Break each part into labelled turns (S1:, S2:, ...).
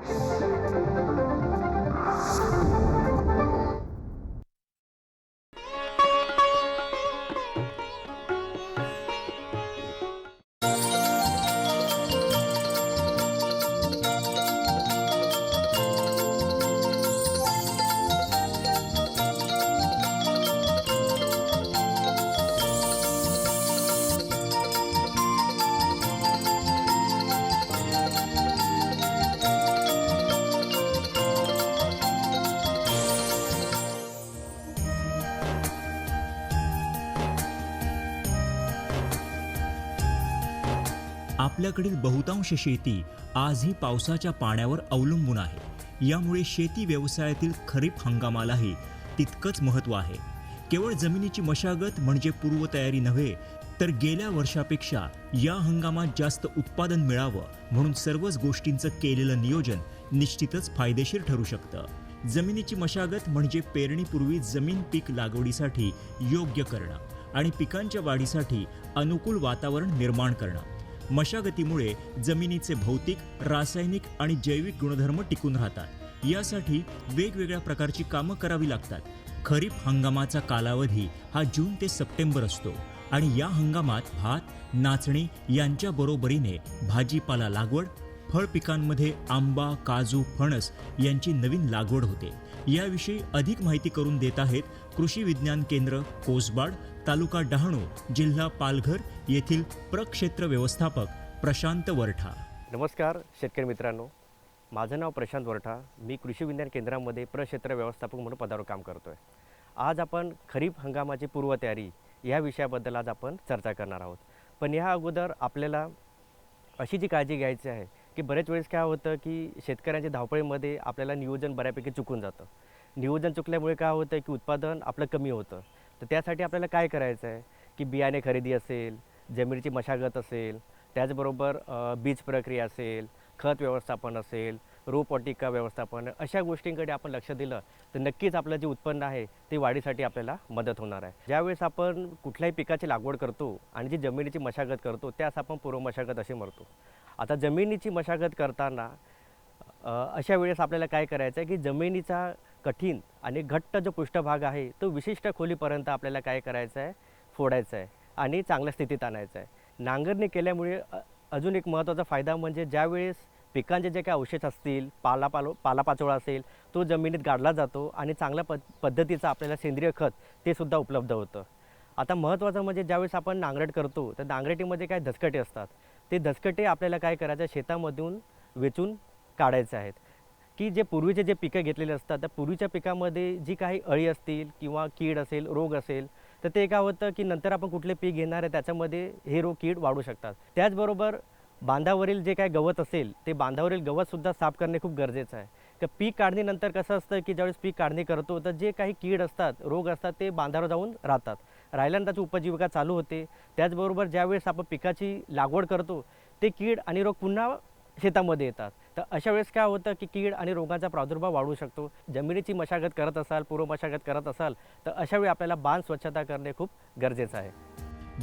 S1: Thank you. आपल्याकडील बहुतांश शेती आजही पावसाच्या पाण्यावर अवलंबून आहे. यामुळे शेती व्यवसायातील खरीप हंगामालाही तितकंच महत्त्व आहे. केवळ जमिनीची मशागत म्हणजे पूर्वतयारी नव्हे तर गेल्या वर्षापेक्षा या हंगामात जास्त उत्पादन मिळावं म्हणून सर्वच गोष्टींचं केलेलं नियोजन निश्चितच फायदेशीर ठरू शकतं. जमिनीची मशागत म्हणजे पेरणीपूर्वी जमीन पीक लागवडीसाठी योग्य करणं आणि पिकांच्या वाढीसाठी अनुकूल वातावरण निर्माण करणं. मशागतीमुळे जमिनीचे भौतिक रासायनिक आणि जैविक गुणधर्म टिकून राहतात. यासाठी वेगवेगळ्या प्रकारची कामं करावी लागतात. खरीप हंगामाचा कालावधी हा जून ते सप्टेंबर असतो आणि या हंगामात भात नाचणी यांच्या बरोबरीने भाजीपाला लागवड फळ पिकांमध्ये आंबा काजू फणस यांची नवीन लागवड होते. याविषयी अधिक माहिती करून देत आहेत कृषी विज्ञान केंद्र कोसबाड तालुका डहाणू जिल्हा पालघर येथील प्रक्षेत्र व्यवस्थापक प्रशांत वरठा.
S2: नमस्कार शेतकरी मित्रांनो. माझं नाव प्रशांत वरठा. मी कृषी विज्ञान केंद्रामध्ये प्रक्षेत्र व्यवस्थापक म्हणून पदावर काम करतो आहे आज आपण खरीप हंगामाची पूर्वतयारी या विषयाबद्दल आज आपण चर्चा करणार आहोत. पण ह्या अगोदर आपल्याला अशी जी काळजी घ्यायची आहे की बरेच वेळेस काय होतं की शेतकऱ्यांच्या धावपळीमध्ये आपल्याला नियोजन बऱ्यापैकी चुकून जातं. नियोजन चुकल्यामुळे काय होतं की उत्पादन आपलं कमी होतं. तर त्यासाठी आपल्याला काय करायचं आहे? की बियाणे खरेदी असेल जमिनीची मशागत असेल त्याचबरोबर बीज प्रक्रिया असेल खत व्यवस्थापन असेल रोपवाटिका व्यवस्थापन अशा गोष्टींकडे आपण लक्ष दिलं तर नक्कीच आपलं जे उत्पन्न आहे ते वाढीसाठी आपल्याला मदत होणार आहे. ज्यावेळेस आपण कुठल्याही पिकाची लागवड करतो आणि जी जमिनीची मशागत करतो त्यास आपण पूर्व मशागत असे म्हणतो. आता जमिनीची मशागत करताना अशा वेळेस आपल्याला काय करायचं आहे की जमिनीचा कठीण आणि घट्ट जो पृष्ठभाग आहे तो विशिष्ट खोलीपर्यंत आपल्याला काय करायचं आहे फोडायचा आहे आणि चांगल्या स्थितीत आणायचं आहे नांगरणी केल्यामुळे अजून एक महत्त्वाचा फायदा म्हणजे ज्यावेळेस पिकांचे जे काही अवशेष असतील पालापालो पालापाचोळा असेल तो जमिनीत गाडला जातो आणि चांगल्या पद पद्धतीचं आपल्याला सेंद्रिय खत ते सुद्धा उपलब्ध होतं. आता महत्त्वाचं म्हणजे ज्यावेळेस आपण नांगरट करतो तर नांगरटीमध्ये काय धसकटे असतात. ते धसकटे आपल्याला काय करायचं आहे, शेतामधून वेचून काढायचे आहेत. की जे पूर्वीचे जे पिकं घेतलेले असतात त्या पूर्वीच्या पिकामध्ये जी काही अळी असतील किंवा कीड असेल रोग असेल तर ते काय होतं की नंतर आपण कुठले पीक घेणार आहे त्याच्यामध्ये हे रोग कीड वाढू शकतात. त्याचबरोबर बांधावरील जे काय गवत असेल ते बांधावरील गवतसुद्धा साफ करणे खूप गरजेचं आहे. तर पीक काढणीनंतर कसं असतं की ज्यावेळेस पीक काढणी करतो तर जे काही कीड असतात रोग असतात ते बांधावर जाऊन राहतात. राहिल्यानंतर त्याची उपजीविका चालू होते. त्याचबरोबर ज्यावेळेस आपण पिकाची लागवड करतो ते कीड आणि रोग पुन्हा शेतामध्ये येतात. तर अशा वेळेस काय होतं की कीड आणि रोगाचा प्रादुर्भाव वाढू शकतो. जमिनीची मशागत करत असाल पूर्व मशागत करत असाल तर अशावेळी आपल्याला बांध स्वच्छता करणे खूप गरजेचं आहे.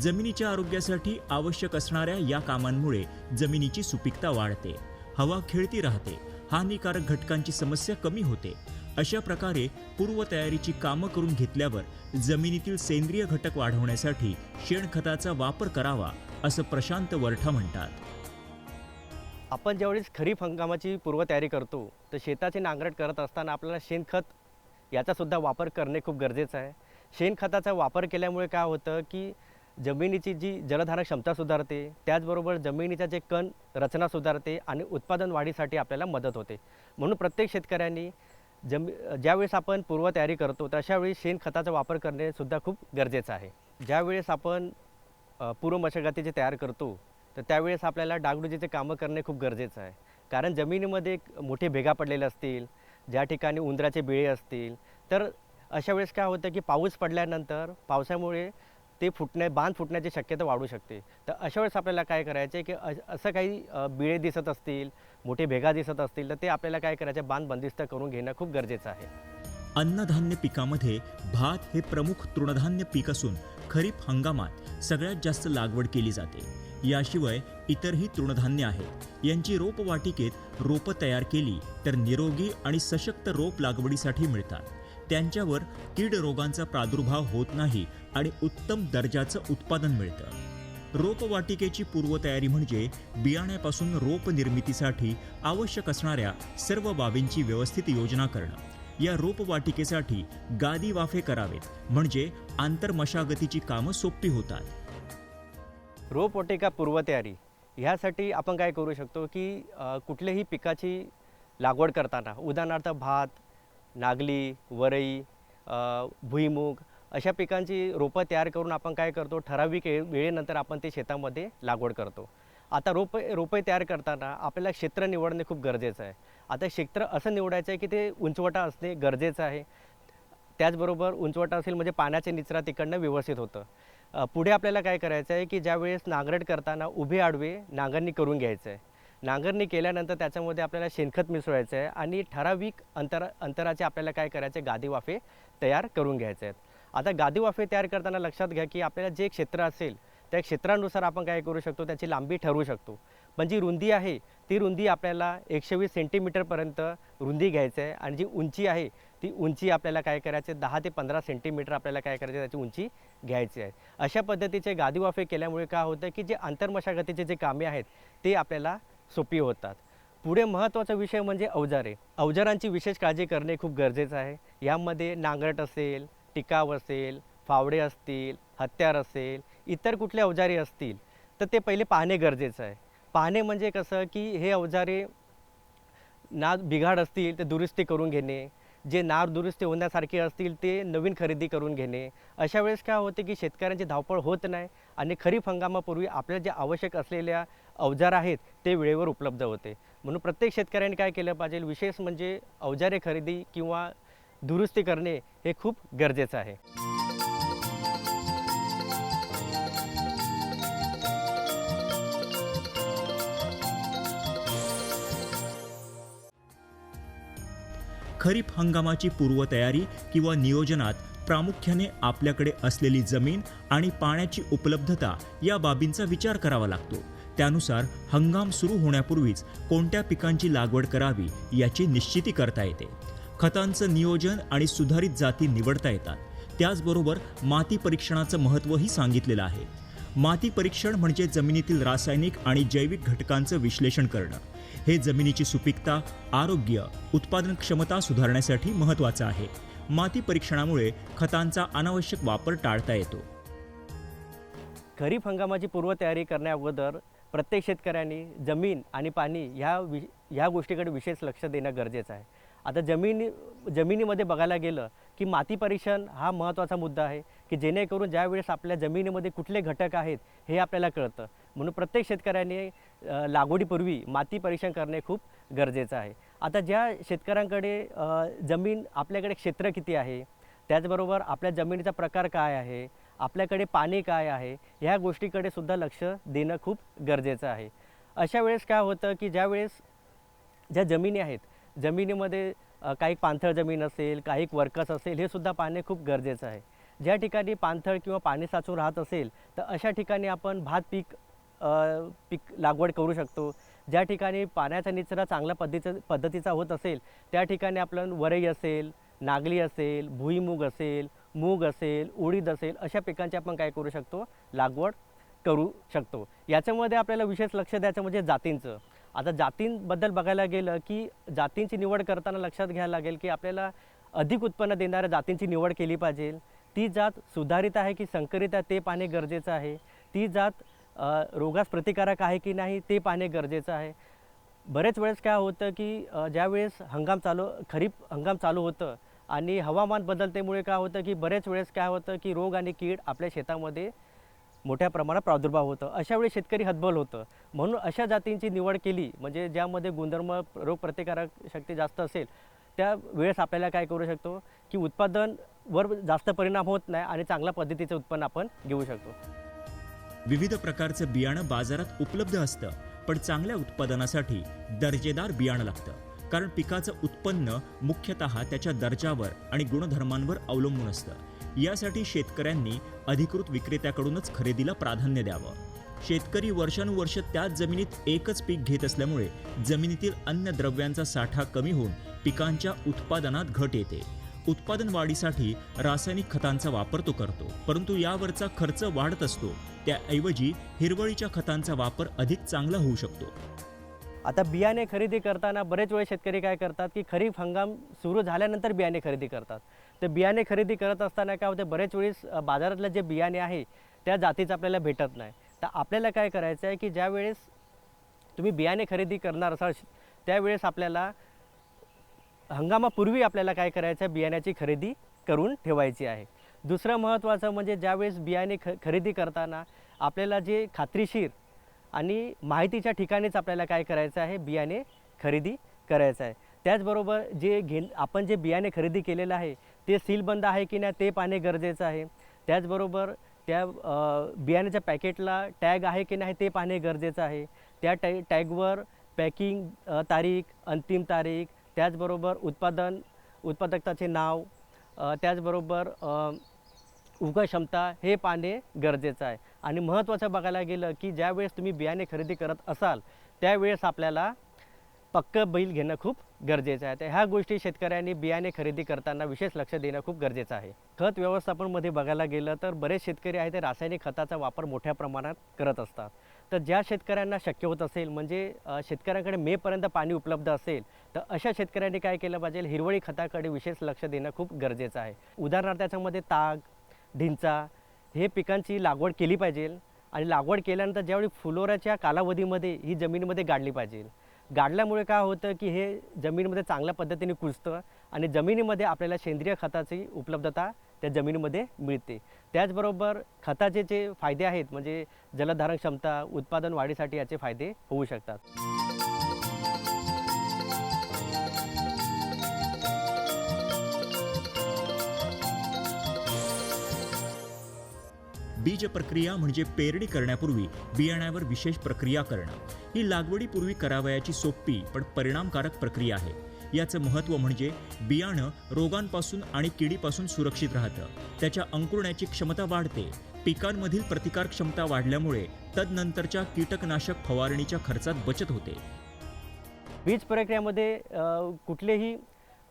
S1: जमिनीच्या आरोग्यासाठी आवश्यक असणाऱ्या या कामांमुळे जमिनीची सुपीकता वाढते. हवा खेळती राहते. हानिकारक घटकांची समस्या कमी होते. अशा प्रकारे पूर्वतयारीची कामं करून घेतल्यावर जमिनीतील सेंद्रिय घटक वाढवण्यासाठी शेणखताचा वापर करावा असं प्रशांत वरठा म्हणतात.
S2: आपण ज्यावेळेस खरीप हंगामाची पूर्वतयारी करतो तर शेताची नांगरट करत असताना आपल्याला शेणखत याचासुद्धा वापर करणे खूप गरजेचं आहे. शेणखताचा वापर केल्यामुळे काय होतं की जमिनीची जी जलधारण क्षमता सुधारते त्याचबरोबर जमिनीच्या जे कण रचना सुधारते आणि उत्पादन वाढीसाठी आपल्याला मदत होते. म्हणून प्रत्येक शेतकऱ्यांनी जमी ज्यावेळेस आपण पूर्वतयारी करतो तशावेळी शेणखताचा वापर करणे सुद्धा खूप गरजेचं आहे. ज्यावेळेस आपण पूर्व मशागती जे तयार करतो तर त्यावेळेस आपल्याला डागडुजीचे कामं करणे खूप गरजेचं आहे. कारण जमिनीमध्ये मोठे भेगा पडलेले असतील ज्या ठिकाणी उंदराचे बिळे असतील तर अशा वेळेस काय होतं की पाऊस पडल्यानंतर पावसामुळे ते फुटण्या बांध फुटण्याची शक्यता वाढू शकते. तर अशा वेळेस आपल्याला काय करायचं आहे की असं काही बिळे दिसत असतील मोठे भेगा दिसत असतील तर ते आपल्याला काय करायचं बांध बंदिस्त करून घेणं खूप गरजेचं आहे.
S1: अन्नधान्य पिकामध्ये भात हे प्रमुख तृणधान्य पीक असून खरीप हंगामात सगळ्यात जास्त लागवड केली जाते. याशिवाय इतरही तृणधान्य आहेत. यांची रोपवाटिकेत रोपं तयार केली तर निरोगी आणि सशक्त रोप लागवडीसाठी मिळतात. त्यांच्यावर कीड रोगांचा प्रादुर्भाव होत नाही आणि उत्तम दर्जाचं उत्पादन मिळतं. रोपवाटिकेची पूर्वतयारी म्हणजे बियाण्यापासून रोप निर्मितीसाठी आवश्यक असणाऱ्या सर्व बाबींची व्यवस्थित योजना करणं. या रोपवाटिकेसाठी गादी वाफे करावेत म्हणजे आंतरमशागतीची कामं सोपी होतात.
S2: रोपवाटिका पूर्वतयारी. ह्यासाठी आपण काय करू शकतो की कुठल्याही पिकाची लागवड करताना उदाहरणार्थ भात नागली वरई भुईमूग अशा पिकांची रोपं तयार करून आपण काय करतो ठराविक वेळेनंतर आपण ते शेतामध्ये लागवड करतो. आता रोप रोपे तयार करताना आपल्याला क्षेत्र निवडणे खूप गरजेचं आहे. आता क्षेत्र असं निवडायचं आहे की ते उंचवटा असणे गरजेचं आहे. त्याचबरोबर उंचवटा असेल म्हणजे पाण्याचे निचरा तिकडनं व्यवस्थित होतं. पुढे आपल्याला काय करायचं आहे की ज्यावेळेस नांगरट करताना उभे आडवे नांगरणी करून घ्यायचं आहे. नांगरणी केल्यानंतर त्याच्यामध्ये आपल्याला शेणखत मिसळायचं आहे आणि ठराविक अंतर अंतराचे आपल्याला काय करायचे गादी वाफे तयार करून घ्यायचे आहेत. आता गादी वाफे तयार करताना लक्षात घ्या की आपल्याला जे क्षेत्र असेल त्या क्षेत्रानुसार आपण काय करू शकतो? त्याची लांबी ठरवू शकतो. पण जी रुंदी आहे ती रुंदी आपल्याला एकशे वीस सेंटीमीटरपर्यंत रुंदी घ्यायचं आहे आणि जी उंची आहे ती उंची आपल्याला काय करायचे दहा ते पंधरा सेंटीमीटर आपल्याला काय करायचे त्याची उंची घ्यायची आहे. अशा पद्धतीचे गादी वाफे केल्यामुळे काय होतं की जे आंतरमशागतीचे जे कामे आहेत ते आपल्याला सोपी होतात. पुढे महत्त्वाचा विषय म्हणजे अवजारे. अवजारांची विशेष काळजी करणे खूप गरजेचं आहे. यामध्ये नांगरट असेल टिकाव असेल फावडे असतील हत्यार असेल इतर कुठले अवजारे असतील तर ते पहिले पाहणे गरजेचं आहे. पाहणे म्हणजे कसं की हे अवजारे ना बिघाड असतील तर दुरुस्ती करून घेणे जे नार दुरुस्ती होण्यासारखे असतील ते नवीन खरेदी करून घेणे. अशा वेळेस काय होते की शेतकऱ्यांची धावपळ होत नाही आणि खरीप हंगामापूर्वी आपल्याला जे आवश्यक असलेल्या अवजार आहेत ते वेळेवर उपलब्ध होते. म्हणून प्रत्येक शेतकऱ्यांनी काय केलं पाहिजे? विशेष म्हणजे अवजारे खरेदी किंवा दुरुस्ती करणे हे खूप गरजेचं आहे.
S1: खरीप हंगामाची पूर्वतयारी किंवा नियोजनात प्रामुख्याने आपल्याकडे असलेली जमीन आणि पाण्याची उपलब्धता या बाबींचा विचार करावा लागतो. त्यानुसार हंगाम सुरू होण्यापूर्वीच कोणत्या पिकांची लागवड करावी याची निश्चिती करता येते. खतांचं नियोजन आणि सुधारित जाती निवडता येतात. त्याचबरोबर माती परीक्षणाचं महत्त्वही सांगितलेलं आहे. माती परीक्षण म्हणजे जमिनीतील रासायनिक आणि जैविक घटकांचं विश्लेषण करणं. हे जमिनीची सुपीकता आरोग्य उत्पादन क्षमता सुधारण्यासाठी महत्त्वाचं आहे. माती परीक्षणामुळे खतांचा अनावश्यक वापर टाळता येतो.
S2: खरीप हंगामाची पूर्वतयारी करण्याअगोदर प्रत्येक शेतकऱ्यांनी जमीन आणि पाणी ह्या वि ह्या गोष्टीकडे विशेष लक्ष देणं गरजेचं आहे. आता जमिनी जमिनीमध्ये बघायला गेलं की माती परीक्षण हा महत्त्वाचा मुद्दा आहे की जेणेकरून ज्यावेळेस आपल्या जमिनीमध्ये कुठले घटक आहेत हे आपल्याला कळतं. म्हणून प्रत्येक शेतकऱ्याने लागवडीपूर्वी माती परीक्षण करणे खूप गरजेचं आहे. आता ज्या शेतकऱ्यांकडे जमीन आपल्याकडे क्षेत्र किती आहे त्याचबरोबर आपल्या जमिनीचा प्रकार काय आहे आपल्याकडे पाणी काय आहे ह्या गोष्टीकडे सुद्धा लक्ष देणं खूप गरजेचं आहे. अशा वेळेस काय होतं की ज्यावेळेस ज्या जमिनी आहेत जमिनीमध्ये काही पाणथळ जमीन असेल काही वर्कस असेल हे सुद्धा पाहणे खूप गरजेचं आहे. ज्या ठिकाणी पाणथळ किंवा पाणी साचून राहत असेल तर अशा ठिकाणी आपण भात पीक पीक लागवड करू शकतो. ज्या ठिकाणी पाण्याचा निचरा चांगल्या पद्धतीचा पद्धतीचा होत असेल त्या ठिकाणी आपलं वरई असेल नागली असेल भुईमूग असेल मूग असेल उडीद असेल अशा पिकांची आपण काय करू शकतो? लागवड करू शकतो. याच्यामध्ये आपल्याला विशेष लक्ष द्यायचं म्हणजे जातींचं. आता जातींबद्दल बघायला गेलं की जातींची निवड करताना लक्षात घ्यायला लागेल की आपल्याला अधिक उत्पन्न देणाऱ्या जातींची निवड केली पाहिजे. ती जात सुधारित आहे की संकरित आहे ते पाहणे गरजेचं आहे. ती जात रोगास प्रतिकारक आहे की नाही ते पाहणे गरजेचं आहे. बरेच वेळेस काय होतं की ज्यावेळेस हंगाम चालू खरीप हंगाम चालू होतं आणि हवामान बदलतेमुळे काय होतं की बरेच वेळेस काय होतं की रोग आणि कीड आपल्या शेतामध्ये मोठ्या प्रमाणात प्रादुर्भाव होतं. अशा वेळी शेतकरी हतबल होतं. म्हणून अशा जातींची निवड केली म्हणजे ज्यामध्ये गुणधर्म रोग प्रतिकारक शक्ती जास्त असेल त्या वेळेस आपल्याला काय करू शकतो? की उत्पादनवर जास्त परिणाम होत नाही आणि चांगल्या पद्धतीचं उत्पन्न आपण घेऊ शकतो.
S1: विविध प्रकारचं बियाणं बाजारात उपलब्ध असतं पण चांगल्या उत्पादनासाठी दर्जेदार बियाणं लागतं. कारण पिकाचं उत्पन्न मुख्यतः त्याच्या दर्जावर आणि गुणधर्मांवर अवलंबून असतं. यासाठी शेतकऱ्यांनी अधिकृत विक्रेत्याकडूनच खरेदीला प्राधान्य द्यावं. शेतकरी वर्षानुवर्ष त्याच जमिनीत एकच पीक घेत असल्यामुळे जमिनीतील अन्नद्रव्यांचा साठा कमी होऊन पिकांच्या उत्पादनात घट येते. उत्पादन वाढीसाठी रासायनिक खतांचा वापर तो करतो परंतु यावरचा खर्च वाढत असतो. त्याऐवजी हिरवळीच्या खतांचा वापर अधिक चांगला होऊ शकतो.
S2: आता बियाणे खरेदी करताना बरेच वेळ शेतकरी काय करतात की खरीप हंगाम सुरू झाल्यानंतर बियाणे खरेदी करतात. तर बियाणे खरेदी करत असताना काय होते बरेच वेळेस बाजारातलं जे बियाणे आहे त्या जातीचं आपल्याला भेटत नाही. तर आपल्याला काय करायचं आहे की ज्या वेळेस तुम्ही बियाणे खरेदी करणार असाल त्यावेळेस आपल्याला हंगामापूर्वी आपल्याला काय करायचं आहे बियाण्याची खरेदी करून ठेवायची आहे. दुसरं महत्त्वाचं म्हणजे ज्यावेळेस बियाणे ख खरेदी करताना आपल्याला जे खात्रीशीर आणि माहितीच्या ठिकाणीच आपल्याला काय करायचं आहे बियाणे खरेदी करायचं आहे. त्याचबरोबर जे घे आपण जे बियाणे खरेदी केलेलं आहे ते सीलबंद आहे की नाही ते पाहणे गरजेचं आहे. त्याचबरोबर त्या बियाण्याच्या पॅकेटला टॅग आहे की नाही ते पाहणे गरजेचं आहे. त्या टॅ टॅगवर पॅकिंग तारीख अंतिम तारीख त्याचबरोबर उत्पादन उत्पादकताचे नाव त्याचबरोबर उगा क्षमता हे पाहणे गरजेचं आहे. आणि महत्त्वाचं बघायला गेलं की ज्यावेळेस तुम्ही बियाणे खरेदी करत असाल त्यावेळेस आपल्याला पक्कं बैल घेणं खूप गरजेचं आहे. तर ह्या गोष्टी शेतकऱ्यांनी बियाणे खरेदी करताना विशेष लक्ष देणं खूप गरजेचं आहे. खत व्यवस्थापनमध्ये बघायला गेलं तर बरेच शेतकरी आहेत ते रासायनिक खताचा वापर मोठ्या प्रमाणात करत असतात. तर ज्या शेतकऱ्यांना शक्य होत असेल म्हणजे शेतकऱ्यांकडे मेपर्यंत पाणी उपलब्ध असेल तर अशा शेतकऱ्यांनी काय केलं पाहिजे? हिरवळी खताकडे विशेष लक्ष देणं खूप गरजेचं आहे. उदाहरणार्थ त्याच्यामध्ये ताग ढिंचा हे पिकांची लागवड केली पाहिजे आणि लागवड केल्यानंतर ज्यावेळी फुलोऱ्याच्या कालावधीमध्ये ही जमिनीमध्ये गाडली पाहिजे. गाडल्यामुळे काय होतं की हे जमिनीमध्ये चांगल्या पद्धतीने कुजतं आणि जमिनीमध्ये आपल्याला सेंद्रिय खताची उपलब्धता त्या जमिनीमध्ये मिळते. त्याचबरोबर खताचे जे फायदे आहेत म्हणजे जलधारण क्षमता उत्पादन वाढीसाठी याचे फायदे होऊ शकतात.
S1: बीज प्रक्रिया म्हणजे पेरणी करण्यापूर्वी बियाण्यावर विशेष प्रक्रिया करणं. ही लागवडीपूर्वी करावयाची सोपी पण परिणामकारक प्रक्रिया आहे. याचं महत्त्व म्हणजे बियाणं रोगांपासून आणि किडीपासून सुरक्षित राहतं. त्याच्या अंकुरण्याची क्षमता वाढते. पिकांमधील प्रतिकार क्षमता वाढल्यामुळे तदनंतरच्या कीटकनाशक फवारणीच्या खर्चात बचत होते.
S2: बीज प्रक्रियेमध्ये कुठलेही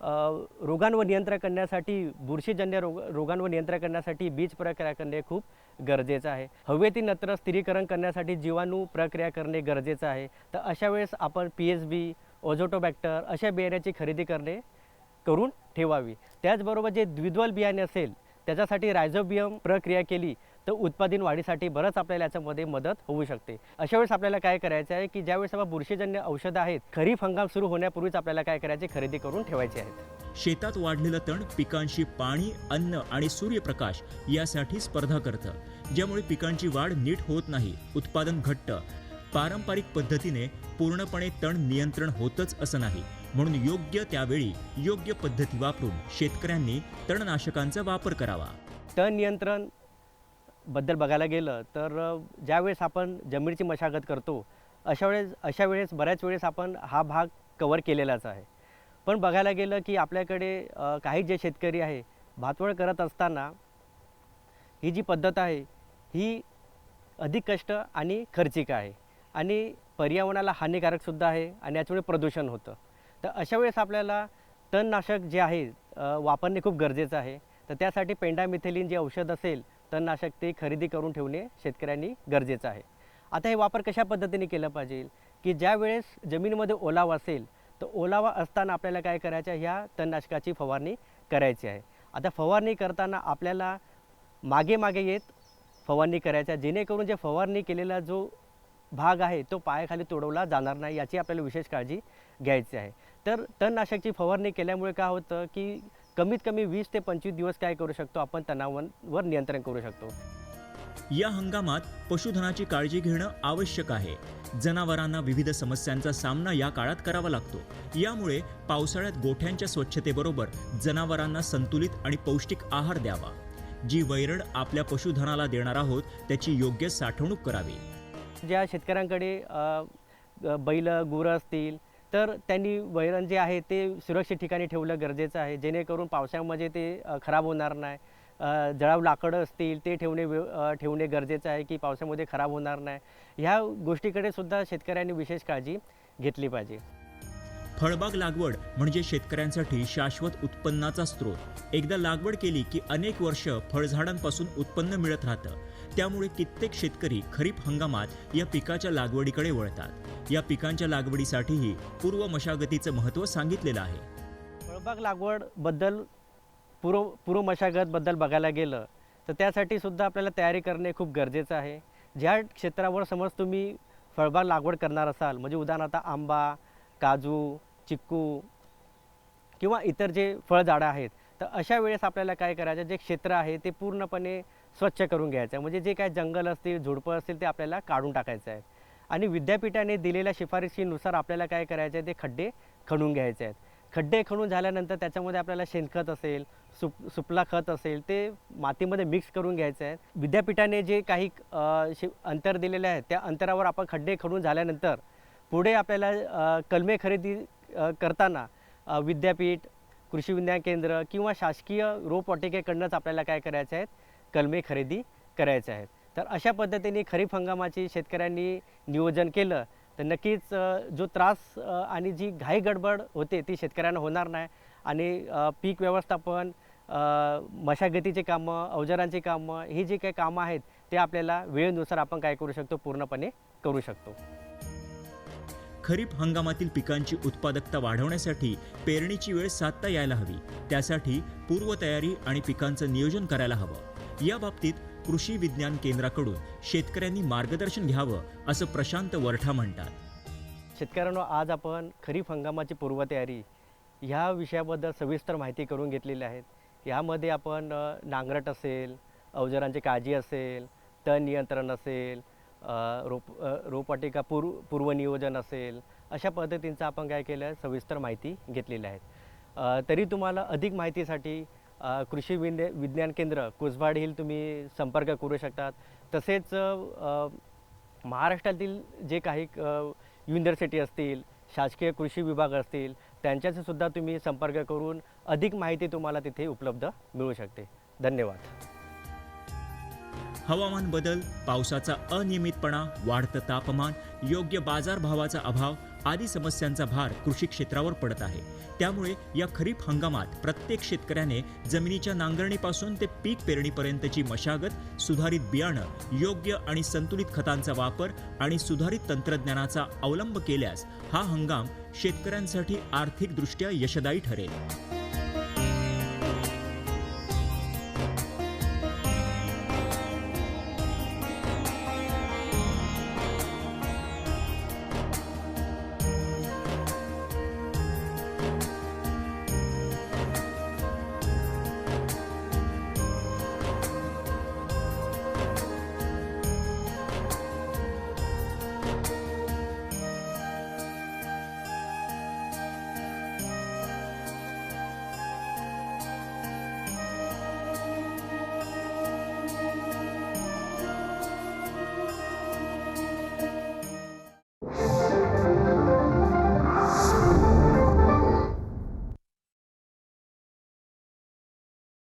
S2: रोगांवर नियंत्रण करण्यासाठी बुरशीजन्य रोग रोगांवर नियंत्रण करण्यासाठी बीज प्रक्रिया करणे खूप गरजेचं आहे. हवेतील नत्र स्थिरीकरण करण्यासाठी जीवाणू प्रक्रिया करणे गरजेचं आहे. तर अशा वेळेस आपण पी एच बी ओझोटोबॅक्टर अशा बियाण्याची खरेदी करणे करून ठेवावी. त्याचबरोबर जे द्विद्वल बियाणे असेल त्याच्यासाठी रायझोबियम प्रक्रिया केली तर उत्पादन वाढीसाठी बरंच आपल्याला याच्यामध्ये मदत होऊ शकते. अशा वेळेस आपल्याला काय करायचं आहे की ज्यावेळेस आपण बुरशीजन्य औषधं आहेत खरीप हंगाम सुरू होण्यापूर्वीच आपल्याला काय करायचे खरेदी करून ठेवायचे आहेत.
S1: शेतात वाढलेलं तण पिकांशी पाणी अन्न आणि सूर्यप्रकाश यासाठी स्पर्धा करतं. ज्यामुळे पिकांची वाढ नीट होत नाही उत्पादन घट्ट. पारंपरिक पद्धतीने पूर्णपणे तण नियंत्रण होतच असं नाही. म्हणून योग्य त्यावेळी योग्य पद्धती वापरून शेतकऱ्यांनी तणनाशकांचा वापर करावा.
S2: तण नियंत्रण बद्दल बघायला गेलं तर ज्यावेळेस आपण जमिनीची मशागत करतो अशा वेळेस अशा वेळेस बऱ्याच वेळेस आपण हा भाग कवर केलेलाच आहे. पण बघायला गेलं की आपल्याकडे काही जे शेतकरी आहे भातवळ करत असताना ही जी पद्धत आहे ही अधिक कष्ट आणि खर्चिक आहे आणि पर्यावरणाला हानिकारकसुद्धा आहे आणि याच्यामुळे प्रदूषण होतं. तर अशा वेळेस आपल्याला तणनाशक जे आहे वापरणे खूप गरजेचं आहे. तर त्यासाठी पेंडामिथेलिन जे औषध असेल तणनाशक ते खरेदी करून ठेवणे शेतकऱ्यांनी गरजेचं आहे. आता हे वापर कशा पद्धतीने केलं पाहिजे? की ज्या वेळेस जमिनीमध्ये ओलावा असेल तर ओलावा असताना आपल्याला काय करायचं आहे? ह्या तणनाशकाची फवारणी करायची आहे. आता फवारणी करताना आपल्याला मागे मागे येत फवारणी करायच्या आहे. जेणेकरून जे फवारणी केलेला जो भाग आहे तो पायाखाली तोडवला जाणार नाही याची आपल्याला विशेष काळजी घ्यायची आहे. तर तणनाशकची फवारणी केल्यामुळे काय होतं की कमीत कमी वीस ते पंचवीस दिवस काय करू शकतो? आपण तणावांवर नियंत्रण करू शकतो.
S1: या हंगामात पशुधनाची काळजी घेणं आवश्यक आहे. जनावरांना विविध समस्यांचा सामना या काळात करावा लागतो. यामुळे पावसाळ्यात गोठ्यांच्या स्वच्छतेबरोबर जनावरांना संतुलित आणि पौष्टिक आहार द्यावा. जी वैरण आपल्या पशुधनाला देणार आहोत त्याची योग्य साठवणूक करावी.
S2: ज्या शेतकऱ्यांकडे बैल गुरं असतील तर त्यांनी वैरण जे आहे ते सुरक्षित ठिकाणी ठेवलं गरजेचं आहे. जेणेकरून पावसाळ्यामध्ये ते खराब होणार नाही. जळाव लाकडं असतील ते ठेवणे ठेवणे गरजेचं आहे की पावसामध्ये खराब होणार नाही. ह्या गोष्टीकडे सुद्धा शेतकऱ्यांनी विशेष काळजी घेतली पाहिजे.
S1: फळबाग लागवड म्हणजे शेतकऱ्यांसाठी शाश्वत उत्पन्नाचा स्रोत. एकदा लागवड केली की अनेक वर्ष फळझाडांपासून उत्पन्न मिळत राहतं. त्यामुळे कित्येक शेतकरी खरीप हंगामात या पिकाच्या लागवडीकडे वळतात. या पिकांच्या लागवडीसाठीही पूर्व मशागतीचं महत्त्व सांगितलेलं आहे.
S2: फळबाग लागवडबद्दल पूर्व पूर्व मशागतबद्दल बघायला गेलं तर त्यासाठी सुद्धा आपल्याला तयारी करणे खूप गरजेचं आहे. ज्या क्षेत्रावर समज तुम्ही फळबाग लागवड करणार असाल म्हणजे उदाहरणार्थ आंबा काजू चिक्कू किंवा इतर जे फळझाडं आहेत तर अशा वेळेस आपल्याला काय करायचं जे क्षेत्र आहे ते पूर्णपणे स्वच्छ करून घ्यायचं. आहे म्हणजे जे काय जंगल असतील झुडपं असतील ते आपल्याला काढून टाकायचं आहे. आणि विद्यापीठाने दिलेल्या शिफारशीनुसार आपल्याला काय करायचं आहे ते खड्डे खणून घ्यायचे आहेत. खड्डे खणून झाल्यानंतर त्याच्यामध्ये आपल्याला शेणखत असेल सुप सुपला खत असेल ते मातीमध्ये मिक्स करून घ्यायचं आहे. विद्यापीठाने जे काही शि अंतर दिलेले आहे त्या अंतरावर आपण खड्डे खणून झाल्यानंतर पुढे आपल्याला कलमे खरेदी करताना विद्यापीठ कृषी विज्ञान केंद्र किंवा शासकीय रोपवाटिकेकडनंच आपल्याला काय करायचं आहेत? कलमे खरेदी करायचे आहेत. तर अशा पद्धतीने खरीप हंगामाची शेतकऱ्यांनी नियोजन केलं तर नक्कीच जो त्रास आणि जी घाई गडबड होते ती शेतकऱ्यांना होणार नाही. आणि पीक व्यवस्थापन मशागतीचे कामं अवजारांची कामं ही जी काही कामं आहेत ते आपल्याला वेळेनुसार आपण काय करू शकतो? पूर्णपणे करू शकतो.
S1: खरीप हंगामातील पिकांची उत्पादकता वाढवण्यासाठी पेरणीची वेळ साधता यायला हवी. त्यासाठी पूर्वतयारी आणि पिकांचं नियोजन करायला हवं. या बाबतीत कृषी विज्ञान केंद्राकडून शेतकऱ्यांनी मार्गदर्शन घ्यावं असं प्रशांत वरठा म्हणतात.
S2: शेतकऱ्यांनो आज आपण खरीप हंगामाची पूर्वतयारी ह्या विषयाबद्दल सविस्तर माहिती करून घेतलेली आहेत यामध्ये आपण नांगरट असेल अवजारांची काळजी असेल तण नियंत्रण असेल रोप रोपवाटिका पूर्व पूर्वनियोजन असेल अशा पद्धतींचं आपण काय केलं आहे सविस्तर माहिती घेतलेली आहे. तरी तुम्हाला अधिक माहितीसाठी कृषी विद विज्ञान केंद्र कुसबाड हिल तुम्ही संपर्क करू शकतात. तसेच महाराष्ट्रातील जे काही युनिव्हर्सिटी असतील शासकीय कृषी विभाग असतील त्यांच्याशी सुद्धा तुम्ही संपर्क करून अधिक माहिती तुम्हाला तिथे उपलब्ध मिळू शकते. धन्यवाद.
S1: हवामान बदल पावसाचा अनियमितपणा वाढतं तापमान योग्य बाजारभावाचा अभाव आदी समस्यांचा भार कृषी क्षेत्रावर पडत आहे. त्यामुळे या खरीप हंगामात प्रत्येक शेतकऱ्याने जमिनीच्या नांगरणीपासून ते पीक पेरणीपर्यंतची मशागत सुधारित बियाणं योग्य आणि संतुलित खतांचा वापर आणि सुधारित तंत्रज्ञानाचा अवलंब केल्यास हा हंगाम शेतकऱ्यांसाठी आर्थिकदृष्ट्या यशदायी ठरेल.